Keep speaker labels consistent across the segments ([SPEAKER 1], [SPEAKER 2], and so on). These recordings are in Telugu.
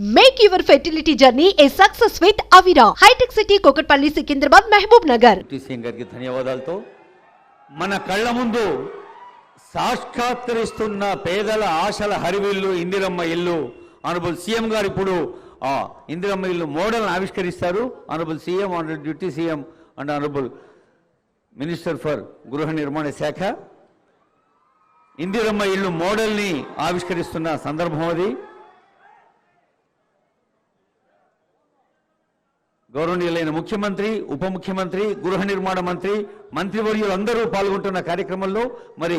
[SPEAKER 1] Make your fertility journey a success with Avira Hitech City Kukatpally Secunderabad
[SPEAKER 2] Mahabubnagar Nagar. గారికి ధన్యవాదాలతో మన కళ్ళ ముందు సాక్షాత్కరిస్తున్న పేదల ఆశల హరివిల్లు ఇందిరమ్మ ఇల్లు. ఆనరబుల్ సీఎం గారు ఇప్పుడు ఆ ఇందిరమ్మ ఇల్లు model ఆవిష్కరిస్తారు. Honourable CM honourable deputy CM and honourable minister for గృహ నిర్మాణ శాఖ ఇందిరమ్మ ఇల్లు మోడల్ని ఆవిష్కరిస్తున్న సందర్భం అది. గౌరవనీయులైన ముఖ్యమంత్రి ఉప ముఖ్యమంత్రి గృహ నిర్మాణ మంత్రి మంత్రివర్యులు అందరూ పాల్గొంటున్న కార్యక్రమంలో మరి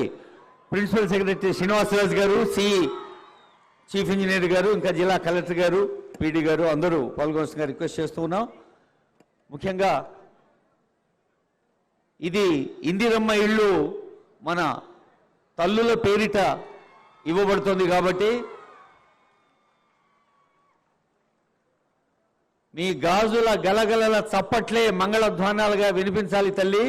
[SPEAKER 2] ప్రిన్సిపల్ సెక్రటరీ శ్రీనివాసరాజు గారు సి చీఫ్ ఇంజనీర్ గారు ఇంకా జిల్లా కలెక్టర్ గారు పీడీ గారు అందరూ పాల్గొనాల్సిందిగా రిక్వెస్ట్ చేస్తూ ఉన్నాం. ముఖ్యంగా ఇది ఇందిరమ్మ ఇళ్ళు మన తల్లుల పేరిట ఇవ్వబడుతుంది కాబట్టి మీ గాజుల గలగలల చప్పట్లే మంగళధ్వానాలుగా వినిపించాలి తల్లి.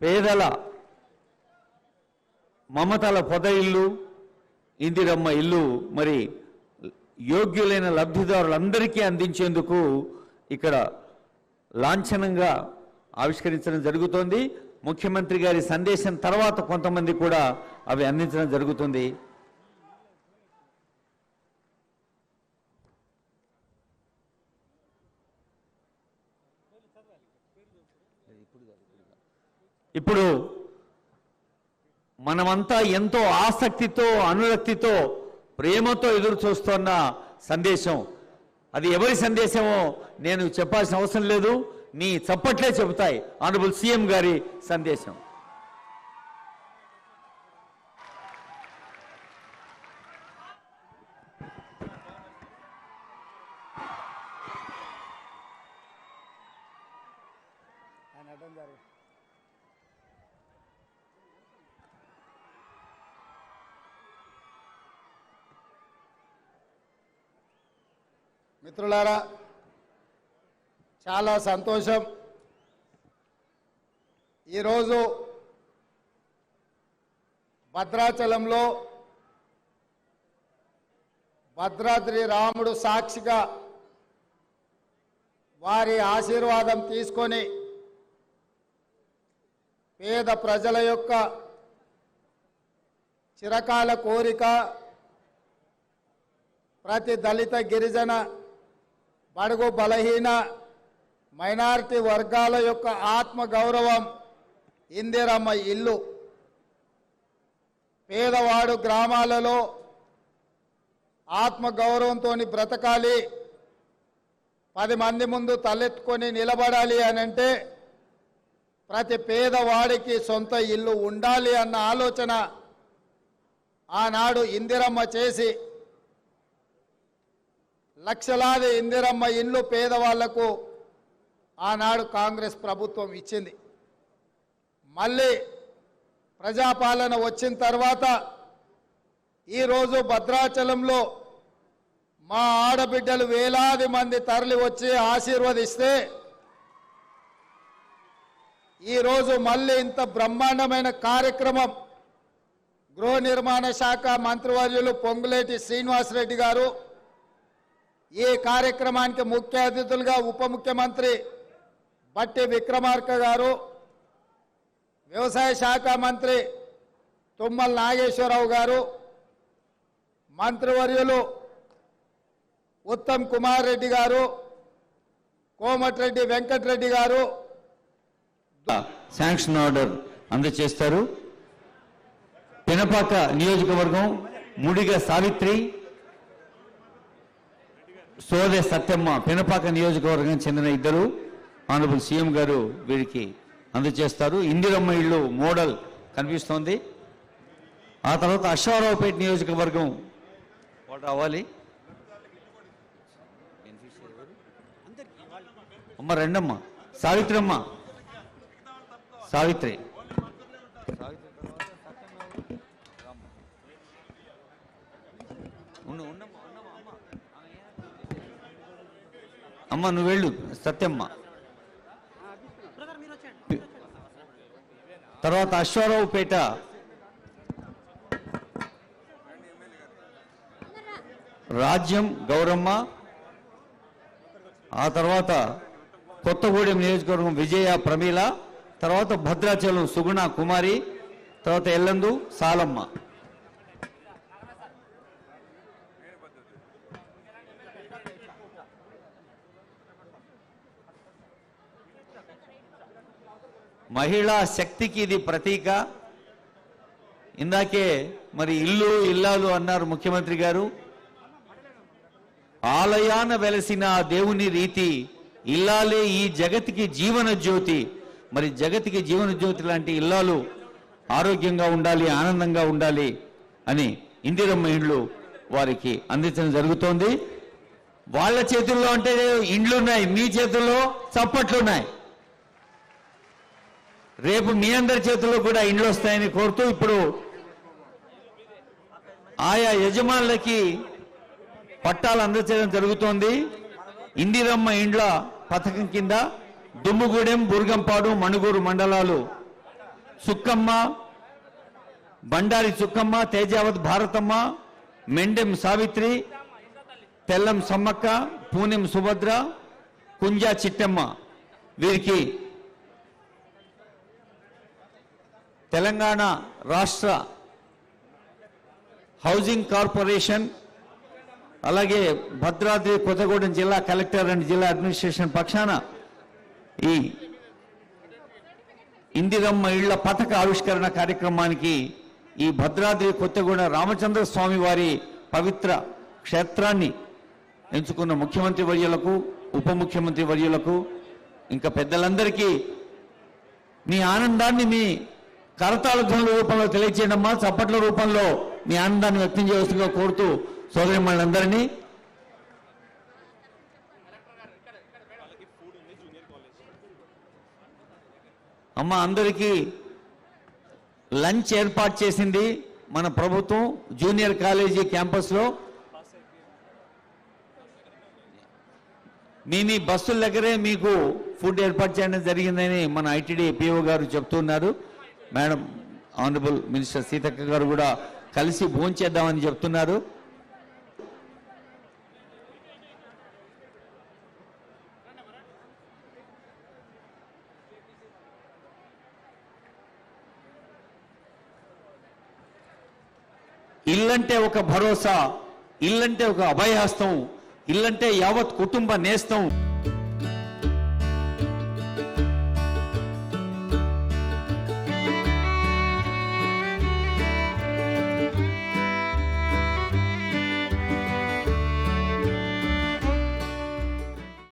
[SPEAKER 2] పేదల మమతల పొద ఇల్లు ఇందిరమ్మ ఇల్లు మరి యోగ్యులైన లబ్ధిదారులందరికీ అందించేందుకు ఇక్కడ లాంఛనంగా ఆవిష్కరించడం జరుగుతోంది. ముఖ్యమంత్రి గారి సందేశం తర్వాత కొంతమంది కూడా అవి అందించడం జరుగుతుంది. ఇప్పుడు మనమంతా ఎంతో ఆసక్తితో అనురక్తితో ప్రేమతో ఎదురు చూస్తున్న సందేశం. అది ఎవరి సందేశమో నేను చెప్పాల్సిన అవసరం లేదు. నీ చప్పట్లే చెబుతాయి. ఆనరబుల్ సీఎం గారి సందేశం.
[SPEAKER 3] మిత్రులారా చాలా సంతోషం. ఈరోజు భద్రాచలంలో భద్రాద్రి రాముడు సాక్షిగా వారి ఆశీర్వాదం తీసుకొని పేద ప్రజల యొక్క చిరకాల కోరిక ప్రతి దళిత గిరిజన బడుగు బలహీన మైనారిటీ వర్గాల యొక్క ఆత్మ గౌరవం ఇందిరమ్మ ఇల్లు. పేదవాడు గ్రామాలలో ఆత్మగౌరవంతో బ్రతకాలి. పది మంది ముందు తలెత్తుకొని నిలబడాలి అని అంటే ప్రతి పేదవాడికి సొంత ఇల్లు ఉండాలి అన్న ఆలోచన ఆనాడు ఇందిరమ్మ చేసి లక్షలాది ఇందిరమ్మ ఇండ్లు పేదవాళ్ళకు ఆనాడు కాంగ్రెస్ ప్రభుత్వం ఇచ్చింది. మళ్ళీ ప్రజాపాలన వచ్చిన తర్వాత ఈరోజు భద్రాచలంలో మా ఆడబిడ్డలు వేలాది మంది తరలి వచ్చి ఆశీర్వదిస్తే ఈరోజు మళ్ళీ ఇంత బ్రహ్మాండమైన కార్యక్రమం. గృహ నిర్మాణ శాఖ మంత్రివర్యులు పొంగులేటి శ్రీనివాసరెడ్డి గారు ఈ కార్యక్రమానికి ముఖ్య అతిథులుగా ఉప ముఖ్యమంత్రి బట్టి విక్రమార్క గారు వ్యవసాయ శాఖ మంత్రి తుమ్మల నాగేశ్వరరావు గారు మంత్రివర్యులు ఉత్తమ్ కుమార్ రెడ్డి గారు కోమటిరెడ్డి వెంకటరెడ్డి గారు.
[SPEAKER 2] శాంక్షన్ ఆర్డర్ అందజేస్తారు పినపాక నియోజకవర్గం ముడిగ సావిత్రి సోదే సత్యమ్మ పెనపాక నియోజకవర్గం చెందిన ఇద్దరు ఆనరబుల్ సీఎం గారు వీరికి అందజేస్తారు. ఇందిరమ్మ ఇల్లు మోడల్ కనిపిస్తోంది. ఆ తర్వాత అశ్వారావుపేట నియోజకవర్గం వాళ్ళు అవ్వాలి అమ్మ రెండమ్మ. సావిత్రమ్మ. సావిత్రి. ఉన్నమ్మ అమ్మ నువ్వు వెళ్ళు. సత్యమ్మ. తర్వాత అశ్వారావుపేట. రాజ్యం గౌరమ్మ. ఆ తర్వాత కొత్తగూడెం నియోజకవర్గం విజయ ప్రమీల. తర్వాత భద్రాచలం సుగుణ కుమారి. తర్వాత ఎల్లందు సాలమ్మ. మహిళా శక్తికి ఇది ప్రతీక. ఇందాకే మరి ఇల్లు ఇల్లాలు అన్నారు ముఖ్యమంత్రి గారు. ఆలయాన వెలసిన దేవుని రీతి ఇల్లాలే ఈ జగతికి జీవన జ్యోతి. మరి జగతికి జీవన జ్యోతి లాంటి ఇల్లాలు ఆరోగ్యంగా ఉండాలి ఆనందంగా ఉండాలి అని ఇందిరమ్మ ఇండ్లు వారికి అందించడం జరుగుతోంది. వాళ్ళ చేతుల్లో అంటే ఇండ్లు ఉన్నాయి మీ చేతుల్లో చప్పట్లు ఉన్నాయి రేపు మీ అందరి చేతుల్లో కూడా ఇండ్లు వస్తాయని కోరుతూ ఇప్పుడు ఆయా యజమానులకి పట్టాలు అందచేయడం జరుగుతోంది. ఇందిరమ్మ ఇండ్ల పథకం కింద దుమ్ముగూడెం బుర్గంపాడు మణుగూరు మండలాలు సుక్కమ్మ బండారి చుక్కమ్మ తేజావత్ భారతమ్మ మెండెం సావిత్రి తెల్లం సమ్మక్క పూనెం సుభద్ర కుంజా చిట్టమ్మ వీరికి తెలంగాణ రాష్ట్ర హౌసింగ్ కార్పొరేషన్ అలాగే భద్రాద్రి కొత్తగూడెం జిల్లా కలెక్టర్ అండ్ జిల్లా అడ్మినిస్ట్రేషన్ పక్షాన ఈ ఇందిరమ్మ ఇళ్ళ పథక ఆవిష్కరణ కార్యక్రమానికి ఈ భద్రాద్రి కొత్తగూడెం రామచంద్ర స్వామి వారి పవిత్ర క్షేత్రాన్ని ఎంచుకున్న ముఖ్యమంత్రి వర్యులకు ఉప ముఖ్యమంత్రి వర్యులకు ఇంకా పెద్దలందరికీ మీ ఆనందాన్ని మీ కరతాళ ధ్వనుల రూపంలో తెలియచేయడమ్మా చప్పట్ల రూపంలో మీ ఆనందాన్ని వ్యక్తం చేయవలసిందిగా కోరుతూ సోదరి మనందరినీ అమ్మ అందరికీ లంచ్ ఏర్పాటు చేసింది మన ప్రభుత్వం జూనియర్ కాలేజీ క్యాంపస్లో. మీ మీ బస్సుల దగ్గరే మీకు ఫుడ్ ఏర్పాటు చేయడం జరిగిందని మన ఐటీడీ పిఓ గారు చెప్తున్నారు. మేడం ఆనరబుల్ మినిస్టర్ సీతక్క గారు కూడా కలిసి భోంచేద్దామని చెప్తున్నారు. ఇల్లంటే ఒక భరోసా ఇల్లంటే ఒక అభయహస్తం ఇల్లంటే యావత్ కుటుంబ నేస్తం.